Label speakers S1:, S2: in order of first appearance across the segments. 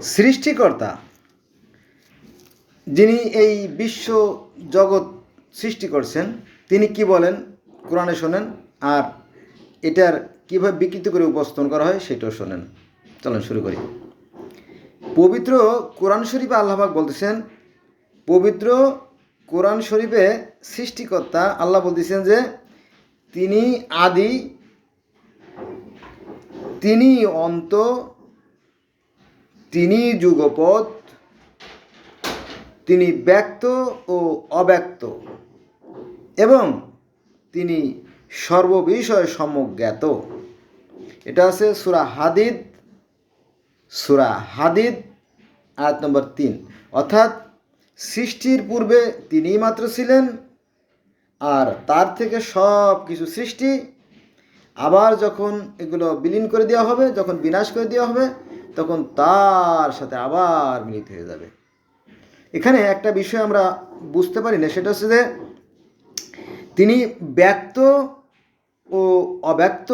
S1: সৃষ্টিকর্তা, যিনি এই বিশ্ব জগৎ সৃষ্টি করছেন, তিনি কি বলেন? কোরআনে শোনেন। আর এটার কীভাবে বিকৃত করে উপস্থাপন করা হয়, সেটাও শোনেন। চলেন শুরু করি। পবিত্র কোরআন শরীফে আল্লাহবাক বলতেছেন, পবিত্র কোরআন শরীফে সৃষ্টিকর্তা আল্লাহ বলতেছেন যে, তিনি আদি, তিনি অন্ত তিনি যুগপৎ, তিনি ব্যক্ত ও অব্যক্ত এবং তিনি সর্ববিষয় সমজ্ঞাত এটা আছে সুরা হাদিদ সুরা হাদিদ, আয়াত নম্বর তিন। অর্থাৎ সৃষ্টির পূর্বে তিনিই মাত্র ছিলেন আর তার থেকে সব কিছু সৃষ্টি আবার যখন এগুলো বিলীন করে দেওয়া হবে, যখন বিনাশ করে দেওয়া হবে তখন তার সাথে আবার মিলিত হয়ে যাবে। এখানে একটা বিষয় আমরা বুঝতে পারি না, সেটা হচ্ছে যে তিনি ব্যক্ত ও অব্যক্ত।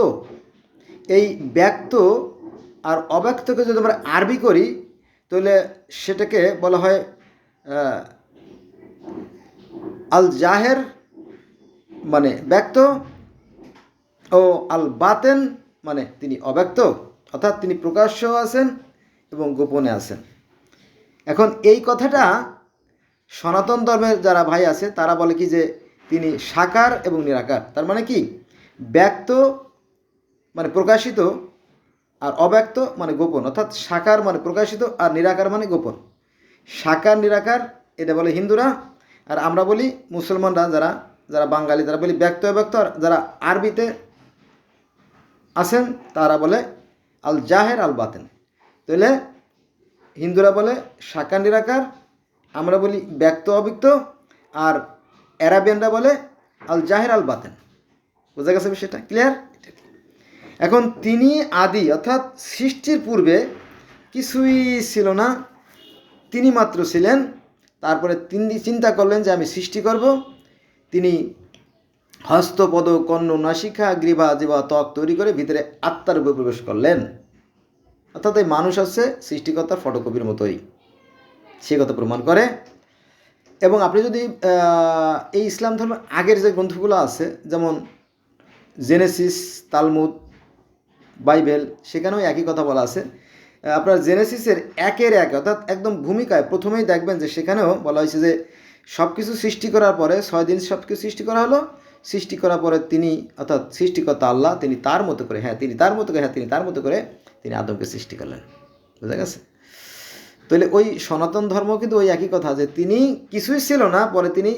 S1: এই ব্যক্ত আর অব্যক্তকে যদি আমরা আরবি করি, তাহলে সেটাকে বলা হয় আল জাহের মানে ব্যক্ত, ও আল বাতেন মানে তিনি অব্যক্ত। অর্থাৎ তিনি প্রকাশ্য আছেন এবং গোপনে আছেন। এখন এই কথাটা সনাতন ধর্মের যারা ভাই আছে, তারা বলে কি যে তিনি সাকার এবং নিরাকার। তার মানে কি? ব্যক্ত মানে প্রকাশিত আর অব্যক্ত মানে গোপন। অর্থাৎ সাকার মানে প্রকাশিত আর নিরাকার মানে গোপন। সাকার, নিরাকার, এটা বলে হিন্দুরা। আর আমরা বলি মুসলমানরা যারা যারা বাঙালি তারা বলি ব্যক্ত অব্যক্ত আর যারা আরবিতে আছেন, তারা বলে আল জাহের, আল বাতেন। তাহলে হিন্দুরা বলে সাকার নিরাকার, আমরা বলি ব্যক্ত অব্যক্ত আর অ্যারাবিয়ানরা বলে আল জাহের, আল বাতেন। বোঝা গেছে বিষয়টা? ক্লিয়ার এখন তিনি আদি, অর্থাৎ সৃষ্টির পূর্বে কিছুই ছিল না। তিনি মাত্র ছিলেন। তারপরে তিনি চিন্তা করলেন যে আমি সৃষ্টি করব। তিনি হস্তপদ কর্ণ, নাসিকা, গ্রীবা, জীবা, ত্বক তৈরি করে ভিতরে আত্মার উপর প্রবেশ করলেন। অর্থাৎ এই মানুষ হচ্ছে সৃষ্টিকর্তার ফটোকপির মতোই। সে কথা প্রমাণ করে। এবং আপনি যদি এই ইসলাম ধর্মের আগের যে গ্রন্থগুলো আছে, যেমন জেনেসিস, তালমুদ, বাইবেল, সেখানেও একই কথা বলা আছে। আপনার জেনেসিসের একের এক, অর্থাৎ একদম ভূমিকায় প্রথমেই দেখবেন যে সেখানেও বলা হয়েছে যে সব কিছু সৃষ্টি করার পরে ছয় দিন সব কিছু সৃষ্টি করা হলো। সৃষ্টি করার পরে তিনি, অর্থাৎ সৃষ্টিকর্তা আল্লাহ, তিনি তার মতো করে হ্যাঁ তিনি তার মতো করে হ্যাঁ তিনি তার মতো করে তিনি আদমকে সৃষ্টি করলেন। বুঝা গেছে? তাহলে ওই সনাতন ধর্ম কিন্তু ওই একই কথা যে তিনি কিছুই ছিল না, পরে তিনি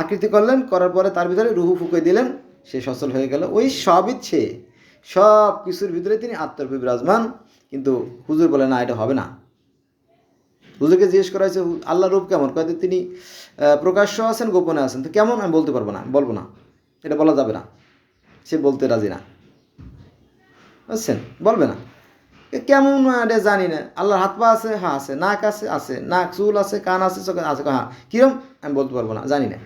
S1: আকৃতি করলেন, করার পরে তার ভিতরে রুহু ফুকে দিলেন, সে সচল হয়ে গেল। ওই সব ইচ্ছে সব কিছুর ভিতরে তিনি আত্মরূপে বিরাজমান কিন্তু হুজুর বলে, না, এটা হবে না। হুজুরকে জিজ্ঞেস করা হয়েছে "হু- আল্লাহর রূপ কেমন? কয়েকদিন তিনি প্রকাশ্য আছেন, গোপনে আছেন। তো কেমন আমি বলতে পারব না, বলব না। এটা বলা যাবে না। সে বলতে রাজি না। বুঝছেন? বলবে না। কেমন এটা জানি না। আল্লাহর হাত পা আছে হ্যাঁ আছে, নাক আছে আছে। নাক, চুল আছে, কান আছে, চোখ আছে হ্যাঁ কিরম? আমি বলতে পারব না, জানি না।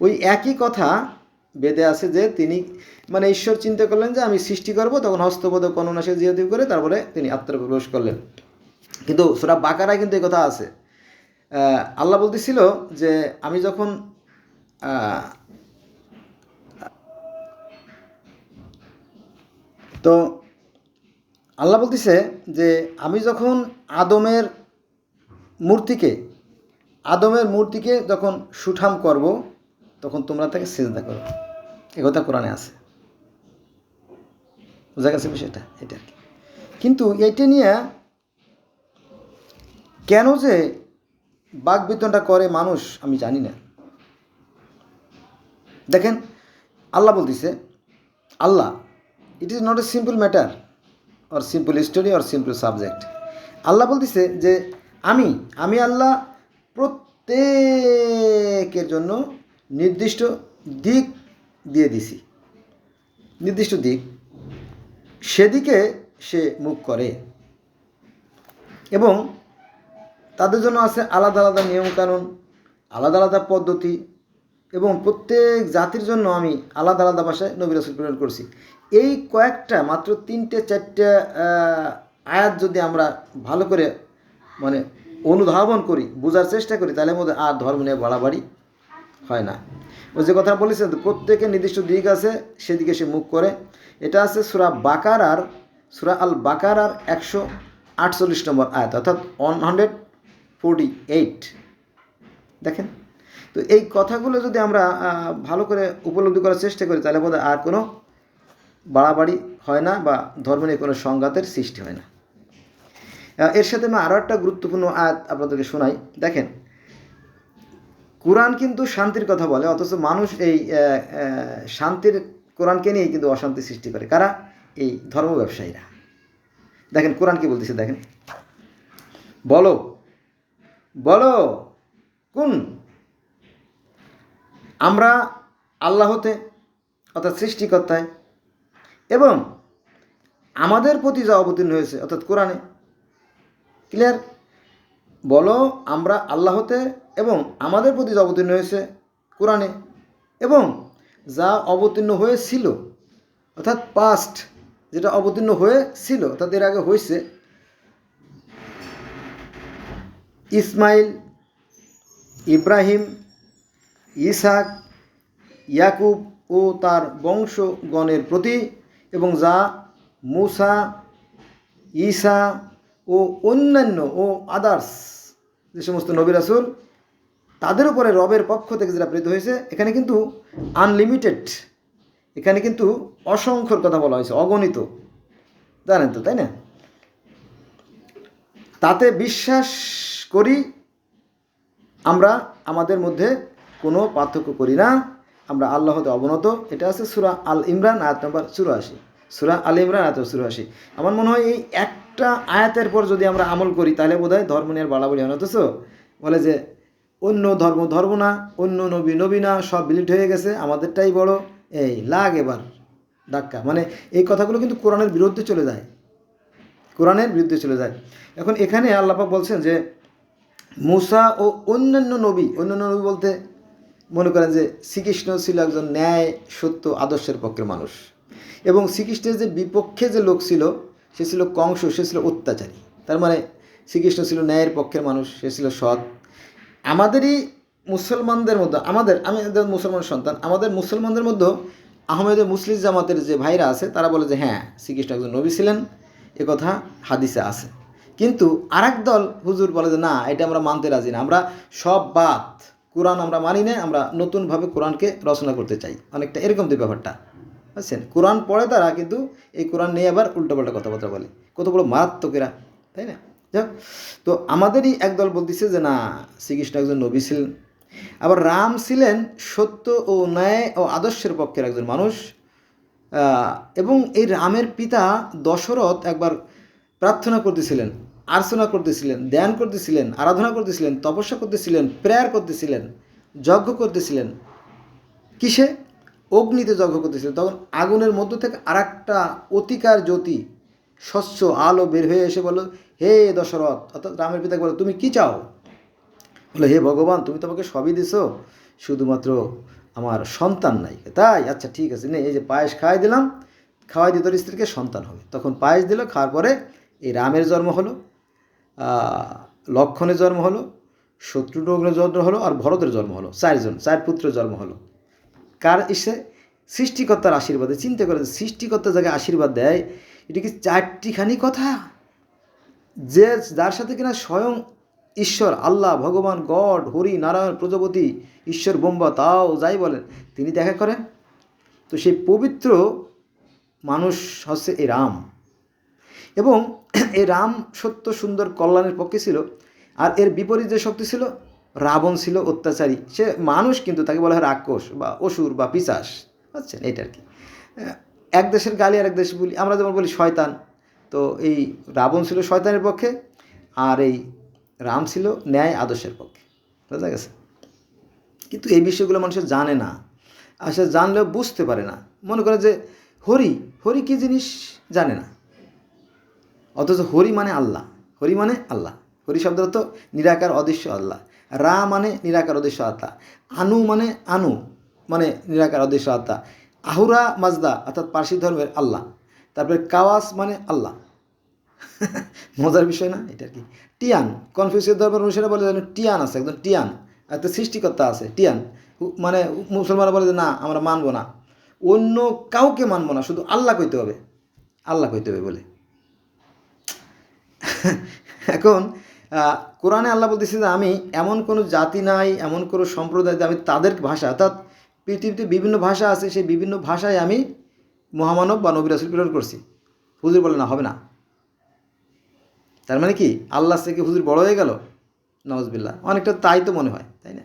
S1: ওই একই কথা বেদে আছে যে, তিনি মানে ঈশ্বর চিন্তা করলেন যে, আমি সৃষ্টি করব, তখন হস্তপদ কননাশে জিয়াদি করে তারপরে তিনি আত্মার প্রবেশ করলেন। কিন্তু সুরা বাকারায় কিন্তু এই কথা আছে। আল্লাহ বলতেছিল যে আমি যখন তো আল্লাহ বলতেছে যে আমি যখন আদমের মূর্তিকে আদমের মূর্তিকে যখন সুঠাম করব, তখন তোমরা তাকে সেজদা করো। এ কথা কোরআনে আছে। বোঝা গেছে বিষয়টা, এটা আর কি। কিন্তু এটা নিয়ে কেন যে বাকবিতনটা করে মানুষ আমি জানি না। দেখেন, আল্লাহ বলতেছে, Allah it is not a simple matter or simple story or simple subject Allah বলতেছে যে, আমি আমি আল্লাহ প্রত্যেকের জন্য নির্দিষ্ট দিক দিয়ে দিছি। নির্দিষ্ট দিক, সেদিকে সে মুখ করে। এবং তাদের জন্য আছে আলাদা আলাদা নিয়মকানুন, আলাদা আলাদা পদ্ধতি এবং প্রত্যেক জাতির জন্য আমি আলাদা আলাদা ভাষায় নবী রাসুল প্রেরণ করছি। এই কয়েকটা মাত্র তিনটে চারটে আয়াত যদি আমরা ভালো করে মানে অনুধাবন করি, বোঝার চেষ্টা করি, তাহলে মধ্যে আর ধর্ম নিয়ে বাড়াবাড়ি হয় না। ও যে কথা বলেছেন প্রত্যেকের নির্দিষ্ট দিক আছে, সেদিকে সে মুখ করে। এটা আছে সুরা বাকার আর সুরা আল বাকার আর একশো আটচল্লিশ নম্বর আয়াত, অর্থাৎ ওয়ান হান্ড্রেড ফোরটি এইট দেখেন? তো এই কথাগুলো যদি আমরা ভালো করে উপলব্ধি করার চেষ্টা করি, তাহলে বোধহয় আর কোনো বাড়াবাড়ি হয় না বা ধর্ম নিয়ে কোনো সংঘাতের সৃষ্টি হয় না। এর সাথে আমি আরও একটা গুরুত্বপূর্ণ আয়াত আপনাদেরকে শোনাই। দেখেন, কোরআন কিন্তু শান্তির কথা বলে, অথচ মানুষ এই শান্তির কোরআনকে নিয়েই কিন্তু অশান্তি সৃষ্টি করে। কারা? এই ধর্ম ব্যবসায়ীরা। দেখেন, কোরআন কি বলতেছে, দেখেন। বলো বলো, কোন? আমরা আল্লাহতে অর্থাৎ সৃষ্টিকর্তায়। এবং আমাদের প্রতি যা অবতীর্ণ হয়েছে, অর্থাৎ কোরআনে। ক্লিয়ার বলো, আমরা আল্লাহতে এবং আমাদের প্রতি যা অবতীর্ণ হয়েছে, কোরআনে। এবং যা অবতীর্ণ হয়েছিল, অর্থাৎ পাস্ট যেটা অবতীর্ণ হয়েছিল, অর্থাৎ এর আগে হয়েছে ইসমাইল, ইব্রাহিম ইসাক ইয়াকুব ও তার বংশগণের প্রতি এবং যা মুসা, ঈসা ও অন্যান্য ও আদার্স যে সমস্ত নবী রাসুল, তাদের উপরে রবের পক্ষ থেকে যেটা প্রেরিত হয়েছে, এখানে কিন্তু আনলিমিটেড এখানে কিন্তু অসংখ্যর কথা বলা হয়েছে, অগণিত। জানেন তো, তাই না? তাতে বিশ্বাস করি আমরা আমাদের মধ্যে কোনো পার্থক্য করি না। আমরা আল্লাহতে অবনত। এটা আছে সুরা আল ইমরান, আয়াত নম্বর চুরাশি। সুরা আল ইমরান, আয়াত চুরাশি। আমার মনে হয় এই একটা আয়াতের পর যদি আমরা আমল করি, তাহলে বোধ হয় ধর্ম নিয়ে বাড়াবাড়ি হয় না অথচ বলে যে অন্য ধর্ম ধর্ম না, অন্য নবী নবী না, সব বিলিট হয়ে গেছে, আমাদেরটাই বড়। এই লাগ এবার, ধাক্কা। মানে এই কথাগুলো কিন্তু কোরআনের বিরুদ্ধে চলে যায়। কোরআনের বিরুদ্ধে চলে যায়। এখন এখানে আল্লাপাক বলছেন যে, মুসা ও অন্যান্য নবী অন্যান্য নবী বলতে মনে করেন যে, শ্রীকৃষ্ণ ছিল একজন ন্যায়, সত্য, আদর্শের পক্ষের মানুষ। এবং শ্রীকৃষ্ণের যে বিপক্ষে যে লোক ছিল, সে ছিল কংস, সে ছিল অত্যাচারী। তার মানে শ্রীকৃষ্ণ ছিল ন্যায়ের পক্ষের মানুষ, সে ছিল সৎ। আমাদেরই মুসলমানদের মধ্যে, আমাদের, আমি মুসলমান সন্তান, আমাদের মুসলমানদের মধ্যে আহমেদের মুসলিম জামাতের যে ভাইরা আছে, তারা বলে যে হ্যাঁ শ্রীকৃষ্ণ একজন নবী ছিলেন। এ কথা হাদিসে আছে। কিন্তু আরেক দল হুজুর বলে যে, না, এটা আমরা মানতে রাজি না। আমরা সব বাদ। কোরআন আমরা মানি না, আমরা নতুনভাবে কোরআনকে রচনা করতে চাই। অনেকটা এরকম যে ব্যাপারটা। বুঝছেন? কোরআন পড়ে তারা কিন্তু এই কোরআন নিয়ে আবার উল্টোপাল্টা কথাবার্তা বলে। কত বড় মারাত্মকেরা তাই না? যাক, তো আমাদেরই একদল বলতেছে যে, না, শ্রীকৃষ্ণ একজন নবী ছিলেন। আবার রাম ছিলেন সত্য ও ন্যায় ও আদর্শের পক্ষের একজন মানুষ। এবং এই রামের পিতা দশরথ একবার প্রার্থনা করতেছিলেন, আর্চনা করতেছিলেন, ধ্যান করতেছিলেন, আরাধনা করতেছিলেন, তপস্যা করতেছিলেন, প্রেয়ার করতেছিলেন, যজ্ঞ করতেছিলেন। কিসে? অগ্নিতে যজ্ঞ করতেছিলেন। তখন আগুনের মধ্য থেকে আরেকটা অতিকার জ্যোতি, স্বচ্ছ আলো বের হয়ে এসে বলল, হে দশরথ, অর্থাৎ রামের পিতাকে বলো তুমি কি চাও? বলে হে ভগবান, তুমি তো আমাকে সবই দিছো, শুধুমাত্র আমার সন্তান নাই। তাই আচ্ছা ঠিক আছে, নে, এই যে পায়েস খাওয়াই দিলাম, খাওয়াই দিয়ে তোর স্ত্রীকে সন্তান হবে। তখন পায়েস দিল, খাওয়ার পরে এই রামের জন্ম হলো লক্ষণের জন্ম হলো শত্রুঘ্নের জন্ম হলো আর ভরতের জন্ম হলো, চারজন, চার পুত্রের জন্ম হলো। কার এসে সৃষ্টিকর্তার আশীর্বাদে। চিন্তা করে সৃষ্টিকর্তা যাকে আশীর্বাদ দেয়, এটা কি চারটিখানি কথা? যে যার সাথে কিনা স্বয়ং ঈশ্বর, আল্লাহ, ভগবান, গড, হরি, নারায়ণ, প্রজাপতি, ঈশ্বর বোম্বা তাও যাই বলেন, তিনি দেখা করেন। তো সেই পবিত্র মানুষ হচ্ছে এই রাম। এবং এই রাম সত্য, সুন্দর, কল্যাণের পক্ষে ছিল। আর এর বিপরীত যে শক্তি ছিল, রাবণ ছিল অত্যাচারী। সে মানুষ কিন্তু তাকে বলা হয় রাক্ষস বা অসুর বা পিসাস। বুঝছেন? এইটা আর কি। এক দেশের গালি আর এক দেশ বলি। আমরা যেমন বলি শয়তান। তো এই রাবণ ছিল শয়তানের পক্ষে, আর এই রাম ছিল ন্যায় আদর্শের পক্ষে, বোঝা গেছে? কিন্তু এই বিষয়গুলো মানুষের জানে না। আর সে জানলেও বুঝতে পারে না। মনে করে যে হরি হরি কী জিনিস? জানে না। অথচ হরি মানে আল্লাহ, হরি মানে আল্লাহ। হরি শব্দের তো নিরাকার, অদৃশ্য আল্লাহ। রা মানে নিরাকার, অদৃশ্য আত্মা। আনু মানে আনু মানে নিরাকার, অদৃশ্য আত্মা। আহুরা মাজদা, অর্থাৎ পার্সি ধর্মের আল্লাহ। তারপরে কাওয়াস মানে আল্লাহ। মজার বিষয় না, এটা কি। টিয়ান কনফিউসের দরবার অনুসারে বলে যেন টিয়ান আছে, একদম টিয়ান। একটা সৃষ্টিকর্তা আছে, টিয়ান। মানে মুসলমানরা বলে যে না, আমরা মানবো না। অন্য কাউকে মানবো না, শুধু আল্লাহ কইতে হবে। আল্লাহ কইতে হবে বলে। এখন কোরআনে আল্লাহ বলতেছে যে আমি এমন কোনো জাতি নাই, এমন কোনো সম্প্রদায় আমি তাদের ভাষা, অর্থাৎ পৃথিবীতে বিভিন্ন ভাষা আছে, সেই বিভিন্ন ভাষায় আমি মহামানব বা নবী রাসুল প্রেরণ করছি। হুজুর বলে না, হবে না। তার মানে কি? আল্লাহ থেকে হুজুর বড় হয়ে গেল? নওয়াজবিল্লা অনেকটা তাই তো মনে হয়, তাই না?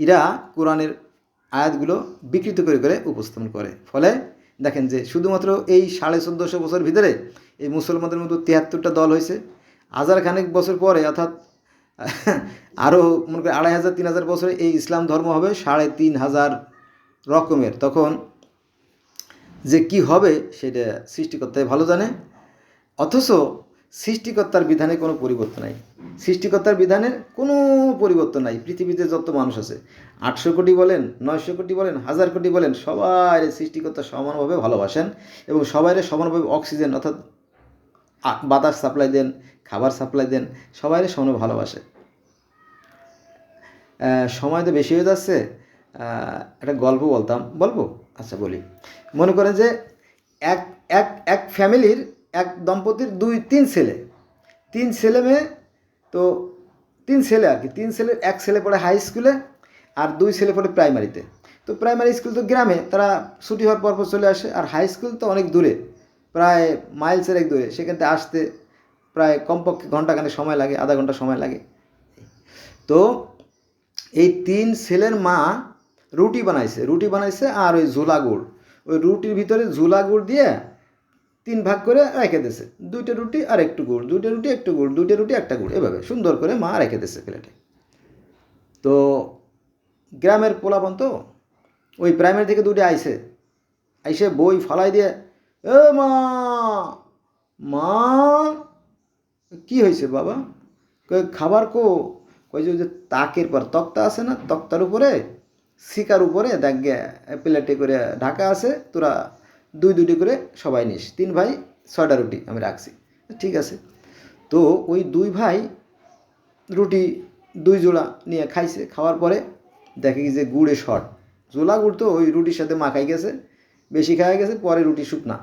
S1: এরা কোরআনের আয়াতগুলো বিকৃত করে করে উপস্থাপন করে। ফলে দেখেন যে শুধুমাত্র এই সাড়ে চোদ্দোশো বছর ভিতরে এই মুসলমানদের মধ্যে তিয়াত্তরটা দল হয়েছে। হাজার খানেক বছর পরে, অর্থাৎ আরও মনে করি আড়াই হাজার, তিন হাজার বছরে এই ইসলাম ধর্ম হবে সাড়ে তিন হাজার রকমের। তখন যে কি হবে সেটা সৃষ্টিকর্তাই ভালো জানে। অথচ সৃষ্টিকর্তার বিধানে কোনো পরিবর্তন নাই। সৃষ্টিকর্তার বিধানের কোনো পরিবর্তন নাই। পৃথিবীতে যত মানুষ আছে, আটশো কোটি বলেন, নয়শো কোটি বলেন, হাজার কোটি বলেন, সবাই সৃষ্টিকর্তা সমানভাবে ভালোবাসেন এবং সবাইরে সমানভাবে অক্সিজেন অর্থাৎ বাতাস সাপ্লাই দেন, খাবার সাপ্লাই দেন সবাইরে সমানভাবে ভালোবাসে। সময় তো বেশি হয়ে যাচ্ছে। একটা গল্প বলতাম। বলব? আচ্ছা বলি। মনে করেন যে এক এক এক ফ্যামিলির এক দম্পতির দুই, তিন ছেলে। তিন ছেলে মেয়ে, তো তিন ছেলে আর কি। তিন ছেলের এক ছেলে পড়ে হাই স্কুলে আর দুই ছেলে পড়ে প্রাইমারিতে তো। প্রাইমারি স্কুল তো গ্রামে, তারা ছুটি হওয়ার পর পর চলে আসে। আর হাই স্কুল তো অনেক দূরে, প্রায় মাইলসের এক দূরে। সেখান থেকে আসতে প্রায় কমপক্ষে ঘন্টাখানে সময় লাগে, আধা ঘণ্টা সময় লাগে। তো এই তিন ছেলের মা রুটি বানাইছে। রুটি বানাইছে আর ওই ঝোলা গুড় ওই রুটির ভিতরে ঝোলা গুড় দিয়ে তিন ভাগ করে রেখে দিয়েছে। দুইটা রুটি আর একটু গুড়। দুইটা রুটি, একটু গুড়। দুইটা রুটি, একটা গুড়। এভাবে সুন্দর করে মা রেখে দিয়েছে প্লেটে। তো গ্রামের পোলাপন তো, ওই প্রাইমারি থেকে দুটো আইসে আইসে বই ফালাই দিয়ে, এ মা মা, কি হয়েছে বাবা? খাবার কো? কই যে তাকের পর তক্তা আছে না, তক্তার উপরে, শিকার উপরে দেখ প্লেটে করে ঢাকা আছে, তোরা দুই দুটি করে সবাই নিস। তিন ভাই, ছয়টা রুটি আমি রাখছি। ঠিক আছে? তো ওই দুই ভাই রুটি দুই জোড়া নিয়ে খাইছে। খাওয়ার পরে দেখে কি যে গুড়ে শর্ট জোলা গুড় তো ওই রুটির সাথে মাখাই গেছে, বেশি খাওয়া গেছে, পরে রুটি শুকনা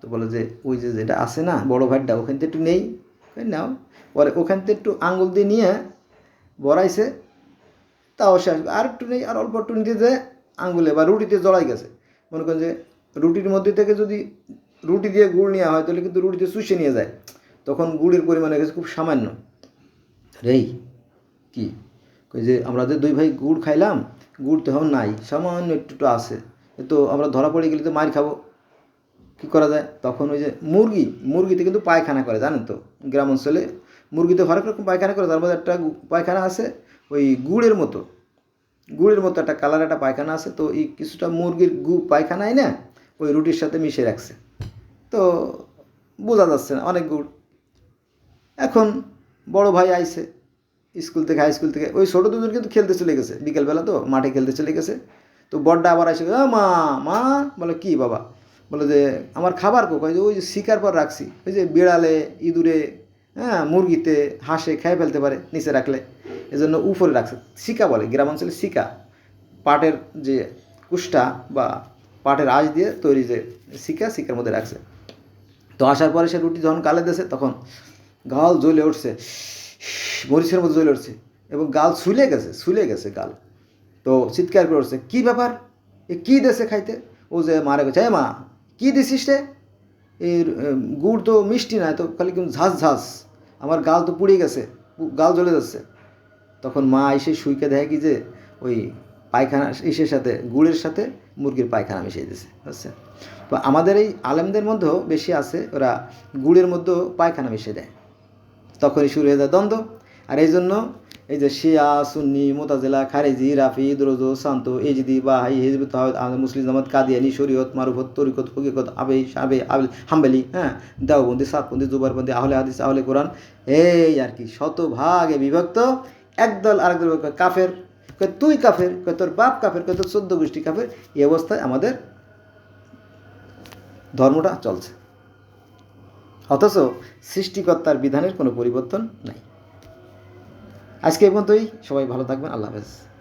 S1: তো বলে যে, ওই যে যেটা আছে না, বড় ভাইটা, ওখান থেকে একটু নেই। নাও। পরে ওখান থেকে একটু আঙুল দিয়ে নিয়ে বড়াইছে। তাও শেষ আর একটু নেই, আর অল্প একটু নিতে যে আঙ্গুলে বা রুটিতে জড়াই গেছে। মনে করেন যে রুটির মধ্যে থেকে যদি রুটি দিয়ে গুড় নেওয়া হয়, তাহলে কিন্তু রুটিতে চুষে নিয়ে যায়। তখন গুড়ের পরিমাণ গেছে খুব সামান্য। রেই কি? যে আমরা যে দুই ভাই গুড় খাইলাম, গুড় তো এখন নাই, সামান্য একটু আছে। তো আমরা ধরা পড়ে গেলে তো মার খাব। কী করা যায়? তখন ওই যে মুরগি, মুরগিতে কিন্তু পায়খানা করে, জানেন তো? গ্রাম অঞ্চলে মুরগিতে হরেক রকম পায়খানা করে, তার মধ্যে একটা পায়খানা আছে, ওই গুড়ের মতো। গুড়ের মতো একটা কালার একটা পায়খানা আছে, তো এই কিছুটা মুরগির গু পায়খানায় না ওই রুটির সাথে মিশিয়ে রাখছে। তো বোঝা যাচ্ছে না অনেক গুড় এখন বড় ভাই আইছে স্কুল থেকে হাই স্কুল থেকে। ওই ছোটো দুজন কিন্তু খেলতে চলে গেছে। বিকেলবেলা তো মাঠে খেলতে চলে গেছে। তো বড়টা আবার আসে "আ, মা মা। বলে কি বাবা? বলে যে আমার খাবার কো? কয় যে ওই যে শিকার পর রাখছি। ওই যে বিড়ালে ইঁদুরে হ্যাঁ মুরগিতে হাঁসে খেয়ে ফেলতে পারে নিচে রাখলে। এজন্য উপরে রাখছে। শিকা বলে গ্রামাঞ্চলে শিকা। পাটের যে কুষ্টা বা পাটের আঁশ দিয়ে তৈরি যে শিকা শিকার মধ্যে রাখছে। তো আসার পরে সে রুটি যখন গালে দিয়েছে, তখন গাল জ্বলে উঠছে। মরিচের মধ্যে জ্বলে উঠছে এবং গাল শুলে গেছে শুলে গেছে গাল। তো চিৎকার করে উঠছে, কী ব্যাপার? এ কী দেশে খাইতে? ও যে মারে গেছে, "এ মা, কী দিছিস রে? এর গুড় তো মিষ্টি না তো খালি কিন্তু ঝাঁস ঝাঁস। আমার গাল তো পুড়ে গেছে গাল জ্বলে যাচ্ছে। তখন মা এসে শুইকে দেখে কি যে ওই পায়খানা ইসের সাথে, গুড়ের সাথে মুরগির পায়খানা মিশিয়ে দিয়েছে বুঝছেন তো আমাদের এই আলেমদের মধ্যেও বেশি আছে ওরা গুড়ের মধ্যেও পায়খানা মিশিয়ে দেয়। তখনই শুরু হয়ে যায় দ্বন্দ্ব। আর এই জন্য এই যে শিয়া সুন্নি মোতাজেলা খারেজি রাফি দ্রোজ শান্ত এজদি বাহাই হিজবুত তাওহীদ, মুসলিম জামাত কাদিয়ানি শরীয়ত মারুফত তরিকত হকিকত আবে সাবে আবে হাম্বেলি হ্যাঁ? দেওবন্দি সাতবন্দি জুবারবন্দি আহলে হাদিস আহলে কোরআন এই আর কি শতভাগে বিভক্ত। একদল আরেকদল কাফের তুই কাফের, কে তোর বাপ কাফের, কে তোর চোদ্দ গোষ্ঠী কাফের, এই অবস্থায় আমাদের ধর্মটা চলছে। অথচ সৃষ্টিকর্তার বিধানের কোনো পরিবর্তন নাই। আজকে এই পর্যন্তই, সবাই ভালো থাকবেন, আল্লাহ হাফেজ।